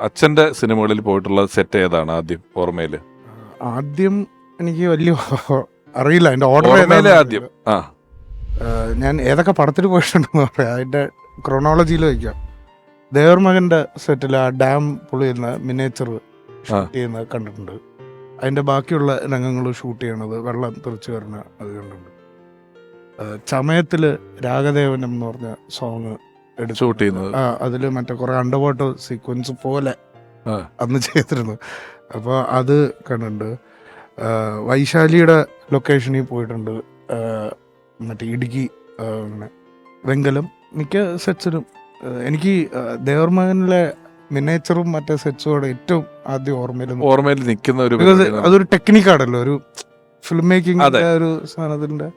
അച്ഛന്റെ സിനിമകളിൽ പോയിട്ടുള്ള സെറ്റ് ഏതാണ് ആദ്യം ഓർമ്മയിൽ? ആദ്യം എനിക്ക് വലിയ അറിയില്ല അതിന്റെ ഓർഡർ ആദ്യം ആ. ഞാൻ ഏതൊക്കെ പടത്തിൽ പോയിട്ടുണ്ടെന്ന് പറയാം. അതിന്റെ ക്രോണോളജിയിൽ വയ്ക്കാം. ദേവർമകന്റെ സെറ്റിൽ ആ ഡാം പുള്ളി ചെയ്യുന്ന മിനേച്ചർ ഷൂട്ട് ചെയ്യുന്നത് കണ്ടിട്ടുണ്ട്. അതിന്റെ ബാക്കിയുള്ള രംഗങ്ങൾ ഷൂട്ട് ചെയ്യണത് വെള്ളം തെറിച്ചു വരുന്ന അത് കണ്ടിട്ടുണ്ട്. ചമയത്തിൽ രാഗദേവനം എന്ന് പറഞ്ഞ സോങ് ഷൂട്ട് ചെയ്യുന്നത്. ആ അതിൽ മറ്റേ കുറെ അണ്ടർ വാട്ടർ സീക്വൻസ് പോലെ അന്ന് ചെയ്തിരുന്നു. അപ്പോൾ അത് കണ്ടിട്ടുണ്ട്. വൈശാലിയുടെ ലൊക്കേഷനിൽ പോയിട്ടുണ്ട്. മറ്റേ ഇടുക്കി അങ്ങനെ. വെങ്കലം മിക്ക സെറ്റ്സിലും എനിക്ക് ദേവർമകനിലെ മിനേച്ചറും മറ്റേ സെറ്റ്സും ഏറ്റവും ആദ്യം ഓർമ്മയിൽ ഓർമ്മയിൽ നിൽക്കുന്ന ഒരു അതൊരു ടെക്നിക്കാണല്ലോ ഒരു ഫിലിം മേക്കിംഗ് ഒരു സാധനത്തിന്റെ.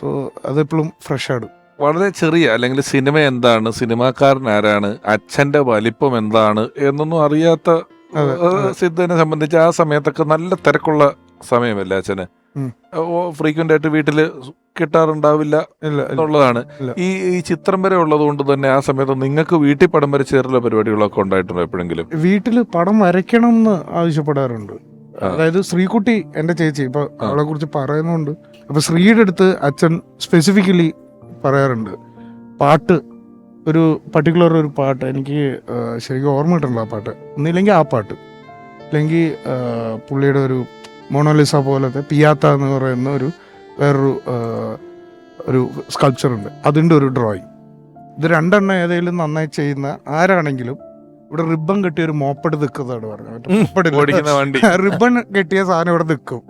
സോ അതെപ്പോഴും ഫ്രഷ് ആണ്. വളരെ ചെറിയ അല്ലെങ്കിൽ സിനിമ എന്താണ്? സിനിമാക്കാരൻ ആരാണ് അച്ഛന്റെ വലിപ്പം എന്താണ്? എന്നൊന്നും അറിയാത്ത സിദ്ധനെ സംബന്ധിച്ച് ആ സമയത്തൊക്കെ നല്ല തിരക്കുള്ള സമയമല്ലേ അച്ഛന്. ഫ്രീക്വന്റ് ആയിട്ട് വീട്ടിൽ കിട്ടാറുണ്ടാവില്ല എന്നുള്ളതാണ്. ഈ ഈ ചിത്രം വരെ ഉള്ളത് കൊണ്ട് തന്നെ ആ സമയത്ത് നിങ്ങൾക്ക് വീട്ടിൽ പടം വരച്ചേറുള്ള പരിപാടികളൊക്കെ ഉണ്ടായിട്ടുണ്ടോ എപ്പോഴെങ്കിലും? വീട്ടിൽ പടം വരയ്ക്കണം എന്ന് ആവശ്യപ്പെടാറുണ്ട് അതായത് ശ്രീകുട്ടി എന്റെ ചേച്ചി ഇപ്പൊ. അവളെ കുറിച്ച് പറയുന്നുണ്ട്. അപ്പൊ ശ്രീയുടെ അടുത്ത് അച്ഛൻ സ്പെസിഫിക്കലി പറയാറുണ്ട്. പാട്ട് ഒരു പർട്ടിക്കുലർ ഒരു പാട്ട് എനിക്ക് ശരിക്കും ഓർമ്മ കിട്ടണല്ലോ ആ പാട്ട്. ഒന്നില്ലെങ്കിൽ ആ പാട്ട്. അല്ലെങ്കിൽ പുള്ളിയുടെ ഒരു മോണോലിസ പോലത്തെ പിയാത്ത എന്ന് പറയുന്ന ഒരു വേറൊരു ഒരു സ്കൾപ്ചർ ഉണ്ട്. അതിന്റെ ഒരു ഡ്രോയിങ് ഇത് രണ്ടെണ്ണം ഏതെങ്കിലും നന്നായി ചെയ്യുന്ന ആരാണെങ്കിലും ഇവിടെ റിബൺ കെട്ടിയ ഒരു മോപ്പട് നിൽക്കുന്നതാണ് പറഞ്ഞത്. റിബൺ കെട്ടിയ സാധനം ഇവിടെ നിൽക്കും.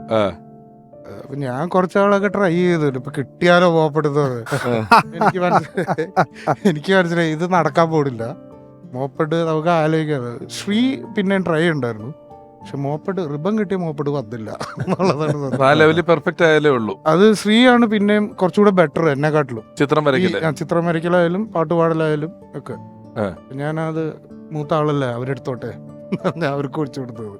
അപ്പൊ ഞാൻ കുറച്ചാളൊക്കെ ട്രൈ ചെയ്തു. ഇപ്പൊ കിട്ടിയാലോ മോപ്പെടുത്തത് എനിക്ക് മനസ്സിലായി എനിക്ക് മനസ്സിലായി. ഇത് നടക്കാൻ പോടില്ല മോപ്പഡ് നമുക്ക് ആലോചിക്കാം. ശ്രീ പിന്നെ ട്രൈ ഉണ്ടായിരുന്നു പക്ഷെ മോപ്പഡ് റിബൺ കിട്ടിയ മോപ്പഡ് വന്നില്ല. എന്നുള്ളതാണ് പെർഫെക്റ്റ് ആയാലേ ഉള്ളൂ. അത് ശ്രീയാണ് പിന്നെയും കുറച്ചുകൂടെ ബെറ്റർ എന്നെക്കാട്ടിലും. ചിത്രം വരയ്ക്കൽ ചിത്രം വരയ്ക്കലായാലും പാട്ടുപാടലായാലും ഒക്കെ. ഞാനത് മൂത്ത ആളല്ലേ അവരെടുത്തോട്ടെ അവർക്ക് ഒഴിച്ചു കൊടുത്തത്.